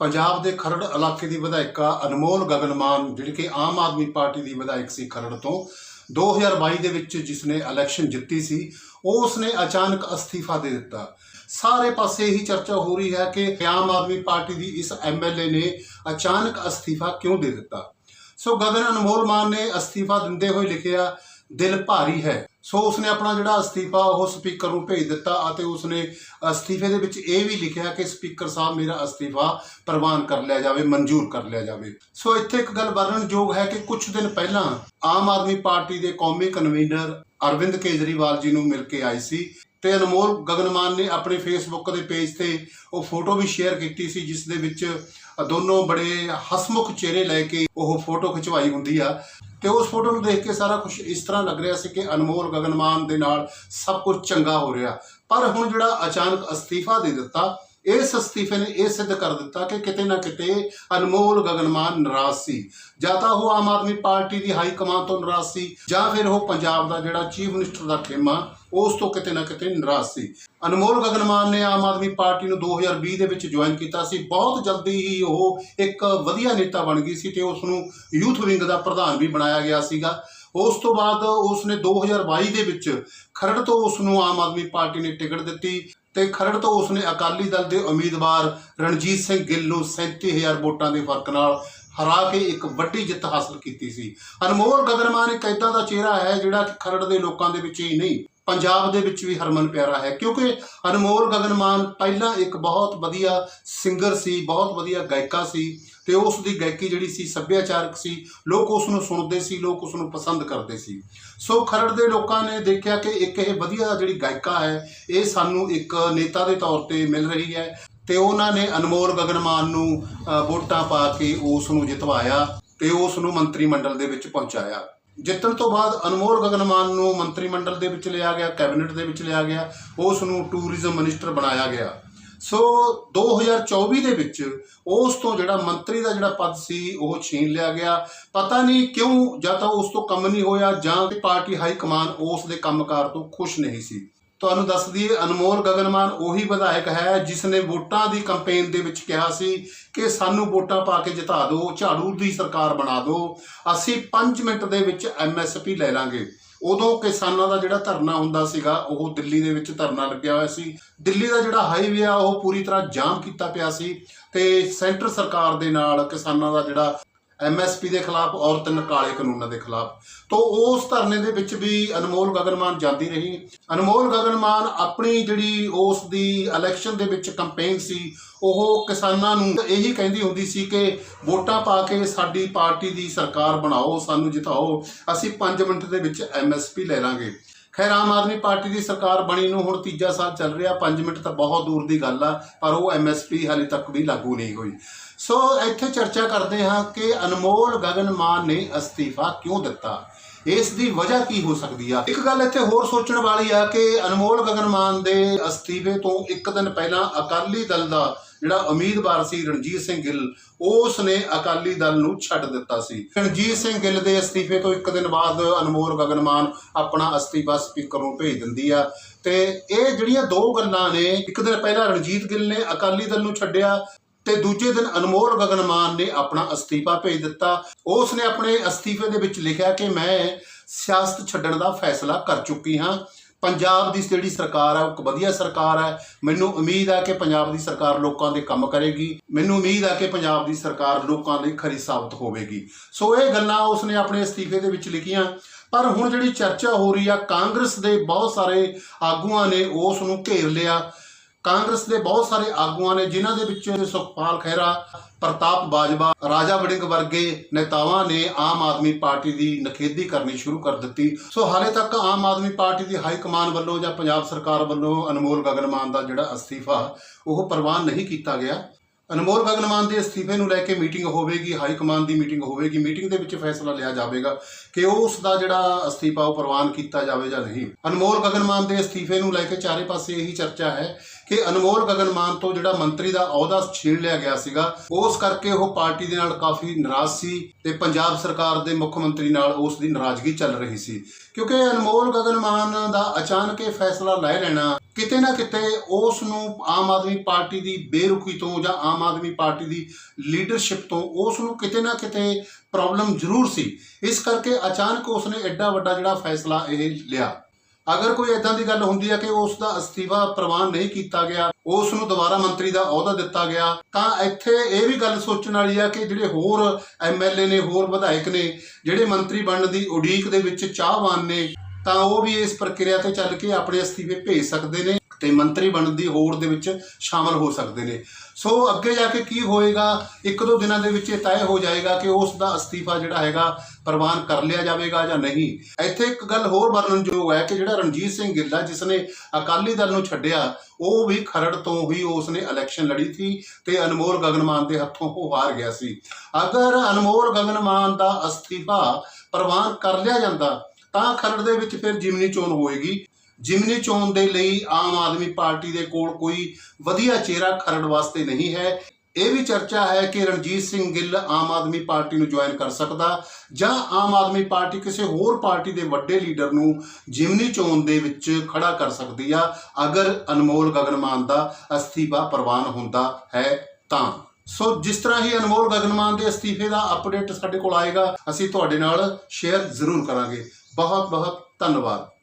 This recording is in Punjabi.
ਪੰਜਾਬ ਦੇ ਖਰੜ ਇਲਾਕੇ ਦੀ ਵਿਧਾਇਕਾ ਅਨਮੋਲ ਗਗਨਮਾਨ, ਜਿਹੜੀ ਕਿ ਆਮ ਆਦਮੀ ਪਾਰਟੀ ਦੀ ਵਿਧਾਇਕ ਸੀ ਖਰੜ ਤੋਂ 2022 ਦੇ ਵਿੱਚ ਜਿਸ ਨੇ ਇਲੈਕਸ਼ਨ ਜਿੱਤੀ ਸੀ, ਉਸ ਨੇ ਅਚਾਨਕ ਅਸਤੀਫਾ ਦੇ ਦਿੱਤਾ। ਸਾਰੇ ਪਾਸੇ ਇਹੀ ਚਰਚਾ ਹੋ ਰਹੀ ਹੈ ਕਿ ਆਮ ਆਦਮੀ ਪਾਰਟੀ ਦੀ ਇਸ ਐਮਐਲਏ ਨੇ ਅਚਾਨਕ ਅਸਤੀਫਾ ਕਿਉਂ ਦੇ ਦਿੱਤਾ? ਸੋ ਗਗਨ ਅਨਮੋਲ ਮਾਨ ਨੇ ਅਸਤੀਫਾ ਦਿੰਦੇ ਹੋਏ ਲਿਖਿਆ, ਦਿਲ ਭਾਰੀ ਹੈ। ਸੋ ਉਸਨੇ ਆਪਣਾ ਜਿਹੜਾ ਅਸਤੀਫਾ ਉਹ ਸਪੀਕਰ ਨੂੰ ਭੇਜ ਦਿੱਤਾ ਅਤੇ ਉਸਨੇ ਅਸਤੀਫੇ ਦੇ ਵਿੱਚ ਇਹ ਵੀ ਲਿਖਿਆ ਕਿ ਸਪੀਕਰ ਸਾਹਿਬ ਮੇਰਾ ਅਸਤੀਫਾ ਪ੍ਰਵਾਨ ਕਰ ਲਿਆ ਜਾਵੇ, ਮਨਜ਼ੂਰ ਕਰ ਲਿਆ ਜਾਵੇ। ਸੋ ਇੱਥੇ ਇੱਕ ਗੱਲ ਵਰਣਨਯੋਗ ਹੈ ਕਿ ਕੁਝ ਦਿਨ ਪਹਿਲਾਂ ਆਮ ਆਦਮੀ ਪਾਰਟੀ ਦੇ ਕੌਮੀ ਕਨਵੀਨਰ ਅਰਵਿੰਦ ਕੇਜਰੀਵਾਲ ਜੀ ਨੂੰ ਮਿਲ ਕੇ ਆਈ ਸੀ ਤੇ ਅਨਮੋਲ ਗਗਨਮਾਨ ਨੇ ਆਪਣੇ ਫੇਸਬੁੱਕ ਦੇ ਪੇਜ ਤੇ ਉਹ ਫੋਟੋ ਵੀ ਸ਼ੇਅਰ ਕੀਤੀ ਸੀ, ਜਿਸ ਦੇ ਵਿੱਚ ਦੋਨੋਂ ਬੜੇ ਹਸਮੁਖ ਚਿਹਰੇ ਲੈ ਕੇ ਉਹ ਫੋਟੋ ਖਿਚਵਾਈ ਹੁੰਦੀ ਆ। ਤੇ ਉਸ ਫੋਟੋ ਨੂੰ ਦੇਖ ਕੇ ਸਾਰਾ ਕੁਝ ਇਸ ਤਰ੍ਹਾਂ ਲੱਗ ਰਿਹਾ ਸੀ ਕਿ ਅਨਮੋਲ ਗਗਨਮਾਨ ਦੇ ਨਾਲ ਸਭ ਕੁਝ ਚੰਗਾ ਹੋ ਰਿਹਾ। ਪਰ ਹੁਣ ਜਿਹੜਾ ਅਚਾਨਕ ਅਸਤੀਫਾ ਦੇ ਦਿੱਤਾ ਇਸ ਅਸਤੀਫੇ ਨੇ ਇਹ ਸਿੱਧ ਕਰ ਦਿੱਤਾ ਕਿ ਕਿਤੇ ਨਾ ਕਿਤੇ ਅਨਮੋਲ ਗਗਨਮਾਨ ਨਾਰਾਜ਼ ਸੀ। ਜਾਂ ਤਾਂ ਉਹ ਆਮ ਆਦਮੀ ਪਾਰਟੀ ਦੀ ਹਾਈ ਕਮਾਨ ਤੋਂ ਨਾਰਾਜ਼ ਸੀ, ਜਾਂ ਫਿਰ ਉਹ ਪੰਜਾਬ ਦਾ ਜਿਹੜਾ ਚੀਫ ਮਿਨਿਸਟਰ ਦਾ ਖੇਮਾ, ਉਸ ਤੋਂ ਕਿਤੇ ਨਾ ਕਿਤੇ ਨਾਰਾਜ਼ ਸੀ। ਅਨਮੋਲ ਗਗਨਮਾਨ ਨੇ ਆਮ ਆਦਮੀ ਪਾਰਟੀ ਨੂੰ 2020 ਦੇ ਵਿੱਚ ਜੁਆਇਨ ਕੀਤਾ ਸੀ। ਬਹੁਤ ਜਲਦੀ ਹੀ ਉਹ ਇੱਕ ਵਧੀਆ ਨੇਤਾ ਬਣ ਗਈ ਸੀ ਤੇ ਉਸ ਨੂੰ ਯੂਥ ਵਿੰਗ ਦਾ ਪ੍ਰਧਾਨ ਵੀ ਬਣਾਇਆ ਗਿਆ ਸੀਗਾ। ਉਸ ਤੋਂ ਬਾਅਦ ਉਸ ਨੇ 2022 ਦੇ ਵਿੱਚ ਖਰੜ ਤੋਂ ਉਸ ਨੂੰ ਆਮ ਆਦਮੀ ਪਾਰਟੀ ਨੇ ਟਿਕਟ ਦਿੱਤੀ ਤੇ ਖਰੜ ਤੋਂ ਉਸ ਨੇ ਅਕਾਲੀ ਦਲ ਦੇ ਉਮੀਦਵਾਰ ਰਣਜੀਤ ਸਿੰਘ ਗਿੱਲ ਨੂੰ 37000 ਵੋਟਾਂ ਦੇ ਫ਼ਰਕ ਨਾਲ ਹਰਾ ਕੇ ਇੱਕ ਵੱਡੀ ਜਿੱਤ ਹਾਸਲ ਕੀਤੀ ਸੀ। ਅਨਮੋਲ ਗਗਨਮਾਨ ਇੱਕ ਏਦਾਂ ਦਾ ਚਿਹਰਾ ਹੈ ਜਿਹੜਾ ਖਰੜ ਦੇ ਲੋਕਾਂ ਦੇ ਵਿੱਚ ਹੀ ਨਹੀਂ, ਪੰਜਾਬ ਦੇ ਵਿੱਚ ਵੀ ਹਰਮਨ ਪਿਆਰਾ ਹੈ। ਕਿਉਂਕਿ ਅਨਮੋਲ ਗਗਨਮਾਨ ਪਹਿਲਾਂ ਇੱਕ ਬਹੁਤ ਵਧੀਆ ਸਿੰਗਰ ਸੀ, ਬਹੁਤ ਵਧੀਆ ਗਾਇਕਾ ਸੀ। ਤੇ ਉਸ ਦੀ ਗਾਇਕੀ ਜਿਹੜੀ ਸੀ, ਸੱਭਿਆਚਾਰਕ ਸੀ, ਲੋਕ ਉਸ ਨੂੰ ਸੁਣਦੇ ਸੀ, ਲੋਕ ਉਸ ਨੂੰ ਪਸੰਦ ਕਰਦੇ ਸੀ। ਸੋ ਖਰੜ ਦੇ ਲੋਕਾਂ ਨੇ ਦੇਖਿਆ ਕਿ ਇੱਕ ਇਹ ਵਧੀਆ ਜਿਹੜੀ ਗਾਇਕਾ ਹੈ, ਇਹ ਸਾਨੂੰ ਇੱਕ ਨੇਤਾ ਦੇ ਤੌਰ ਤੇ ਮਿਲ ਰਹੀ ਹੈ ਤੇ ਉਹਨਾਂ ਨੇ ਅਨਮੋਲ ਗਗਨਮਾਨ ਨੂੰ ਵੋਟਾਂ ਪਾ ਕੇ ਉਸ ਨੂੰ ਜਿਤਵਾਇਆ ਤੇ ਉਸ ਨੂੰ ਮੰਤਰੀ ਮੰਡਲ ਦੇ ਵਿੱਚ ਪਹੁੰਚਾਇਆ। ਜਿੱਤਣ ਤੋਂ ਬਾਅਦ ਅਨਮੋਲ ਗਗਨਮਾਨ ਨੂੰ ਮੰਤਰੀ ਮੰਡਲ ਦੇ ਵਿੱਚ ਲਿਆ ਗਿਆ, ਕੈਬਨਿਟ ਦੇ ਵਿੱਚ ਲਿਆ ਗਿਆ, ਉਸ ਨੂੰ ਟੂਰਿਜ਼ਮ ਮਿਨਿਸਟਰ ਬਣਾਇਆ ਗਿਆ। ਸੋ 2024 ਦੇ ਵਿੱਚ ਉਸ ਤੋਂ ਜਿਹੜਾ ਮੰਤਰੀ ਦਾ ਜਿਹੜਾ ਪਦ ਸੀ, ਉਹ ਛੀਨ ਲਿਆ ਗਿਆ। ਪਤਾ ਨਹੀਂ ਕਿਉਂ ਜਾਂ ਤਾਂ ਉਸ ਤੋਂ ਕੰਮ ਨਹੀਂ ਹੋਇਆ ਜਾਂ ਪਾਰਟੀ ਹਾਈ ਕਮਾਨ ਉਸ ਦੇ ਕੰਮਕਾਰ ਤੋਂ ਖੁਸ਼ ਨਹੀਂ ਸੀ। ਤੁਹਾਨੂੰ ਦੱਸ ਦਈਏ, ਅਨਮੋਲ ਗਗਨਮਾਨ ਉਹੀ ਵਿਧਾਇਕ ਹੈ ਜਿਸ ਨੇ ਵੋਟਾਂ ਦੀ ਕੈਂਪੇਨ ਦੇ ਵਿੱਚ ਕਿਹਾ ਸੀ ਕਿ ਸਾਨੂੰ ਵੋਟਾਂ ਪਾ ਕੇ ਜਿਤਾ ਦਿਓ, ਝਾੜੂ ਦੀ ਸਰਕਾਰ ਬਣਾ ਦਿਓ। ਅਸੀਂ 5 ਮਿੰਟ ਦੇ ਵਿੱਚ ਐਮਐਸਪੀ ਲੈ ਲਾਂਗੇ। ਉਦੋਂ ਕਿਸਾਨਾਂ ਦਾ ਜਿਹੜਾ ਧਰਨਾ ਹੁੰਦਾ ਸੀਗਾ, ਉਹ ਦਿੱਲੀ ਦੇ ਵਿੱਚ ਧਰਨਾ ਲੱਗਿਆ ਹੋਇਆ ਸੀ। ਦਿੱਲੀ ਦਾ ਜਿਹੜਾ ਹਾਈਵੇ ਆ, ਉਹ ਪੂਰੀ ਤਰ੍ਹਾਂ ਜਾਮ ਕੀਤਾ ਪਿਆ ਸੀ ਤੇ ਸੈਂਟਰ ਸਰਕਾਰ ਦੇ ਨਾਲ ਕਿਸਾਨਾਂ ਦਾ ਜਿਹੜਾ ਐਮਐਸਪੀ ਦੇ ਖਿਲਾਫ ਔਰ ਤਿੰਨ ਕਾਲੇ ਕਾਨੂੰਨਾਂ ਦੇ ਖਿਲਾਫ। ਤੋਂ ਉਸ ਧਰਨੇ ਦੇ ਵਿੱਚ ਵੀ ਅਨਮੋਲ ਗਗਨਮਾਨ ਜਾਂਦੀ ਰਹੀ। ਅਨਮੋਲ ਗਗਨਮਾਨ ਆਪਣੀ ਜਿਹੜੀ ਉਸ ਦੀ ਇਲੈਕਸ਼ਨ ਦੇ ਵਿੱਚ ਕੈਂਪੇਨ ਸੀ, ਉਹ ਕਿਸਾਨਾਂ ਨੂੰ ਇਹੀ ਕਹਿੰਦੀ ਹੁੰਦੀ ਸੀ ਕਿ ਵੋਟਾਂ ਪਾ ਕੇ ਸਾਡੀ ਪਾਰਟੀ ਦੀ ਸਰਕਾਰ ਬਣਾਓ, ਸਾਨੂੰ ਜਿਤਾਓ। ਅਸੀਂ 5 ਮਿੰਟ ਦੇ ਵਿੱਚ ਐਮਐਸਪੀ ਲੈ ਲਾਂਗੇ। ਖੈਰ, ਆਮ ਆਦਮੀ ਪਾਰਟੀ ਦੀ ਸਰਕਾਰ ਬਣੀ ਨੂੰ ਹੁਣ ਤੀਜਾ ਸਾਲ ਚੱਲ ਰਿਹਾ 5 ਮਿੰਟ ਤਾਂ ਬਹੁਤ ਦੂਰ ਦੀ ਗੱਲ ਆ, ਪਰ ਉਹ ਐਮਐਸਪੀ ਹਾਲੇ ਤੱਕ ਵੀ ਲਾਗੂ ਨਹੀਂ ਹੋਈ। ਸੋ ਇੱਥੇ ਚਰਚਾ ਕਰਦੇ ਹਾਂ ਕਿ ਅਨਮੋਲ ਗਗਨ ਮਾਨ ਨੇ ਅਸਤੀਫਾ ਕਿਉਂ ਦਿੱਤਾ? ਇਸ ਦੀ ਵਜ੍ਹਾ ਕੀ ਹੋ ਸਕਦੀ ਆ? ਇੱਕ ਗੱਲ ਇੱਥੇ ਹੋਰ ਸੋਚਣ ਵਾਲੀ ਆ ਕਿ ਅਨਮੋਲ ਗਗਨਮਾਨ ਦੇ ਅਸਤੀਫੇ ਤੋਂ ਇੱਕ ਦਿਨ ਪਹਿਲਾਂ ਅਕਾਲੀ ਦਲ ਦਾ ਜਿਹੜਾ ਉਮੀਦਵਾਰ ਸੀ ਰਣਜੀਤ ਸਿੰਘ ਗਿੱਲ ਉਸ ਨੇ ਅਕਾਲੀ ਦਲ ਨੂੰ ਛੱਡ ਦਿੱਤਾ ਸੀ। ਰਣਜੀਤ ਸਿੰਘ ਗਿੱਲ ਦੇ ਅਸਤੀਫੇ ਤੋਂ ਇੱਕ ਦਿਨ ਬਾਅਦ ਅਨਮੋਲ ਗਗਨਮਾਨ ਆਪਣਾ ਅਸਤੀਫਾ ਸਪੀਕਰ ਨੂੰ ਭੇਜ ਦਿੰਦੀ ਆ। ਤੇ ਇਹ ਜਿਹੜੀਆਂ ਦੋ ਗੱਲਾਂ ਨੇ, ਇੱਕ ਦਿਨ ਪਹਿਲਾਂ ਰਣਜੀਤ ਗਿੱਲ ਨੇ ਅਕਾਲੀ ਦਲ ਨੂੰ ਛੱਡਿਆ ਤੇ ਦੂਜੇ ਦਿਨ ਅਨਮੋਲ ਗਗਨਮਾਨ ਨੇ ਆਪਣਾ ਅਸਤੀਫਾ ਭੇਜ ਦਿੱਤਾ। ਉਸ ਨੇ ਆਪਣੇ ਅਸਤੀਫੇ ਦੇ ਵਿੱਚ ਲਿਖਿਆ ਕਿ ਮੈਂ ਸਿਆਸਤ ਛੱਡਣ ਦਾ ਫੈਸਲਾ ਕਰ ਚੁੱਕੀ ਹਾਂ। ਪੰਜਾਬ ਦੀ ਜਿਹੜੀ ਸਰਕਾਰ ਹੈ ਉਹ ਇੱਕ ਵਧੀਆ ਸਰਕਾਰ ਹੈ ਮੈਨੂੰ ਉਮੀਦ ਹੈ ਕਿ ਪੰਜਾਬ ਦੀ ਸਰਕਾਰ ਲੋਕਾਂ ਦੇ ਕੰਮ ਕਰੇਗੀ। ਮੈਨੂੰ ਉਮੀਦ ਹੈ ਕਿ ਪੰਜਾਬ ਦੀ ਸਰਕਾਰ ਲੋਕਾਂ ਲਈ ਖਰੀ ਸਾਬਤ ਹੋਵੇਗੀ। ਸੋ ਇਹ ਗੱਲਾਂ ਉਸਨੇ ਆਪਣੇ ਅਸਤੀਫੇ ਦੇ ਵਿੱਚ ਲਿਖੀਆਂ। ਪਰ ਹੁਣ ਜਿਹੜੀ ਚਰਚਾ ਹੋ ਰਹੀ ਆ, ਕਾਂਗਰਸ ਦੇ ਬਹੁਤ ਸਾਰੇ ਆਗੂਆਂ ਨੇ ਉਸ ਨੂੰ ਘੇਰ ਲਿਆ। ਕਾਂਗਰਸ ਦੇ ਬਹੁਤ ਸਾਰੇ ਆਗੂਆਂ ਨੇ, ਜਿਨ੍ਹਾਂ ਦੇ ਵਿੱਚ ਸੁਖਪਾਲ ਖਹਿਰਾ, ਪ੍ਰਤਾਪ ਬਾਜਵਾ, ਰਾਜਾ ਵੜਿੰਗ ਵਰਗੇ ਨੇਤਾਵਾਂ ਨੇ ਆਮ ਆਦਮੀ ਪਾਰਟੀ ਦੀ ਨਖੇਦੀ ਕਰਨੀ ਸ਼ੁਰੂ ਕਰ ਦਿੱਤੀ। ਸੋ ਹਾਲੇ ਤੱਕ ਆਮ ਆਦਮੀ ਪਾਰਟੀ ਦੀ ਹਾਈ ਕਮਾਨ ਵੱਲੋਂ ਜਾਂ ਪੰਜਾਬ ਸਰਕਾਰ ਵੱਲੋਂ ਅਨਮੋਲ ਗਗਨਮਾਨ ਦਾ ਜਿਹੜਾ ਅਸਤੀਫਾ, ਉਹ ਪ੍ਰਵਾਨ ਨਹੀਂ ਕੀਤਾ ਗਿਆ। ਅਨਮੋਲ ਗਗਨਮਾਨ ਦੇ ਅਸਤੀਫੇ ਨੂੰ ਲੈ ਕੇ ਮੀਟਿੰਗ ਹੋਵੇਗੀ, ਹਾਈ ਕਮਾਨ ਦੀ ਮੀਟਿੰਗ ਹੋਵੇਗੀ। ਮੀਟਿੰਗ ਦੇ ਵਿੱਚ ਫੈਸਲਾ ਲਿਆ ਜਾਵੇਗਾ ਕਿ ਉਸ ਦਾ ਜਿਹੜਾ ਅਸਤੀਫਾ, ਉਹ ਪ੍ਰਵਾਨ ਕੀਤਾ ਜਾਵੇ ਜਾਂ ਨਹੀਂ। ਅਨਮੋਲ ਗਗਨਮਾਨ ਦੇ ਅਸਤੀਫੇ ਨੂੰ ਲੈ ਕੇ ਚਾਰੇ ਪਾਸੇ ਇਹੀ ਚਰਚਾ ਹੈ ਕਿ ਅਨਮੋਲ ਗਗਨ ਮਾਨ ਤੋਂ ਜਿਹੜਾ ਮੰਤਰੀ ਦਾ ਅਹੁਦਾ ਛੀਨ ਲਿਆ ਗਿਆ ਸੀਗਾ, ਉਸ ਕਰਕੇ ਉਹ ਪਾਰਟੀ ਦੇ ਨਾਲ ਕਾਫੀ ਨਾਰਾਜ਼ ਸੀ ਤੇ ਪੰਜਾਬ ਸਰਕਾਰ ਦੇ ਮੁੱਖ ਮੰਤਰੀ ਨਾਲ ਉਸ ਦੀ ਨਾਰਾਜ਼ਗੀ ਚੱਲ ਰਹੀ ਸੀ। ਕਿਉਂਕਿ ਅਨਮੋਲ ਗਗਨ ਮਾਨ ਦਾ ਅਚਾਨਕ ਇਹ ਫੈਸਲਾ ਲੈ ਲੈਣਾ, ਕਿਤੇ ਨਾ ਕਿਤੇ ਉਸ ਨੂੰ ਆਮ ਆਦਮੀ ਪਾਰਟੀ ਦੀ ਬੇਰੁਖੀ ਤੋਂ ਜਾਂ ਆਮ ਆਦਮੀ ਪਾਰਟੀ ਦੀ ਲੀਡਰਸ਼ਿਪ ਤੋਂ ਉਸ ਨੂੰ ਕਿਤੇ ਨਾ ਕਿਤੇ ਪ੍ਰੋਬਲਮ ਜ਼ਰੂਰ ਸੀ। ਇਸ ਕਰਕੇ ਅਚਾਨਕ ਉਸ ਨੇ ਐਡਾ ਵੱਡਾ ਜਿਹੜਾ ਫੈਸਲਾ ਇਹ ਲਿਆ। ਅਗਰ ਕੋਈ ਇਦਾਂ ਦੀ ਗੱਲ ਹੁੰਦੀ ਹੈ ਕਿ ਉਸ ਦਾ ਅਸਤੀਫਾ ਪ੍ਰਵਾਨ ਨਹੀਂ ਕੀਤਾ ਗਿਆ ਉਸ ਨੂੰ ਦੁਬਾਰਾ ਮੰਤਰੀ ਦਾ ਅਹੁਦਾ ਦਿੱਤਾ ਗਿਆ, ਤਾਂ ਇੱਥੇ ਇਹ ਵੀ ਗੱਲ ਸੋਚਣ ਵਾਲੀ ਆ ਕਿ ਜਿਹੜੇ ਹੋਰ ਐਮਐਲਏ ਨੇ, ਹੋਰ ਵਿਧਾਇਕ ਨੇ, ਜਿਹੜੇ ਮੰਤਰੀ ਬਣਨ ਦੀ ਉਡੀਕ ਦੇ ਵਿੱਚ ਚਾਹਵਾਨ ਨੇ, ਤਾਂ ਉਹ ਵੀ ਇਸ ਪ੍ਰਕਿਰਿਆ ਤੇ ਚੱਲ ਕੇ ਆਪਣੇ ਅਸਤੀਫੇ ਭੇਜ ਸਕਦੇ ਨੇ। ਤੇ ਮੰਤਰੀ ਬਣਨ ਦੀ ਹੋੜ ਦੇ ਵਿੱਚ ਸ਼ਾਮਲ ਹੋ ਸਕਦੇ ਨੇ। ਸੋ ਅੱਗੇ ਜਾ ਕੇ ਕੀ ਹੋਏਗਾ? ਇੱਕ ਦੋ ਦਿਨਾਂ ਦੇ ਵਿੱਚ ਇਹ ਤੈਅ ਹੋ ਜਾਏਗਾ ਕਿ ਉਸ ਦਾ ਅਸਤੀਫਾ ਜਿਹੜਾ ਹੈਗਾ ਪ੍ਰਵਾਨ ਕਰ ਲਿਆ ਜਾਵੇਗਾ ਜਾਂ ਨਹੀਂ। ਇੱਥੇ ਇੱਕ ਗੱਲ ਹੋਰ ਵਰਣਨਯੋਗ ਹੈ ਕਿ ਜਿਹੜਾ ਰਣਜੀਤ ਸਿੰਘ ਗਿੱਲਾ ਆ, ਜਿਸ ਨੇ ਅਕਾਲੀ ਦਲ ਨੂੰ ਛੱਡਿਆ, ਉਹ ਵੀ ਖਰੜ ਤੋਂ ਹੀ ਉਸ ਨੇ ਇਲੈਕਸ਼ਨ ਲੜੀ ਸੀ ਤੇ ਅਨਮੋਲ ਗਗਨਮਾਨ ਦੇ ਹੱਥੋਂ ਉਹ ਹਾਰ ਗਿਆ ਸੀ। ਅਗਰ ਅਨਮੋਲ ਗਗਨਮਾਨ ਦਾ ਅਸਤੀਫਾ ਪ੍ਰਵਾਨ ਕਰ ਲਿਆ ਜਾਂਦਾ, ਤਾਂ ਖਰੜ ਦੇ ਵਿੱਚ ਫਿਰ ਜਿਮਨੀ ਚੋਣ ਹੋਏਗੀ। ਜਿਮਨੀ ਚੋਣ ਦੇ ਲਈ ਆਮ ਆਦਮੀ ਪਾਰਟੀ ਦੇ ਕੋਲ ਕੋਈ ਵਧੀਆ ਚਿਹਰਾ ਖਰੜ ਵਾਸਤੇ ਨਹੀਂ ਹੈ। ਇਹ ਵੀ ਚਰਚਾ ਹੈ ਕਿ ਰਣਜੀਤ ਸਿੰਘ ਗਿੱਲ ਆਮ ਆਦਮੀ ਪਾਰਟੀ ਨੂੰ ਜੁਆਇਨ ਕਰ ਸਕਦਾ ਜਾਂ ਆਮ ਆਦਮੀ ਪਾਰਟੀ ਕਿਸੇ ਹੋਰ ਪਾਰਟੀ ਦੇ ਵੱਡੇ ਲੀਡਰ ਨੂੰ ਜਿਮਨੀ ਚੋਣ ਦੇ ਵਿੱਚ ਖੜਾ ਕਰ ਸਕਦੀ ਆ। ਅਗਰ ਅਨਮੋਲ ਗਗਨਮਾਨ ਦਾ ਅਸਤੀਫਾ ਪ੍ਰਵਾਨ ਹੁੰਦਾ ਹੈ ਤਾਂ। ਸੋ ਜਿਸ ਤਰ੍ਹਾਂ ਹੀ ਅਨਮੋਲ ਗਗਨਮਾਨ ਦੇ ਅਸਤੀਫੇ ਦਾ ਅਪਡੇਟ ਸਾਡੇ ਕੋਲ ਆਏਗਾ, ਅਸੀਂ ਤੁਹਾਡੇ ਨਾਲ ਸ਼ੇਅਰ ਜ਼ਰੂਰ ਕਰਾਂਗੇ। ਬਹੁਤ ਬਹੁਤ ਧੰਨਵਾਦ।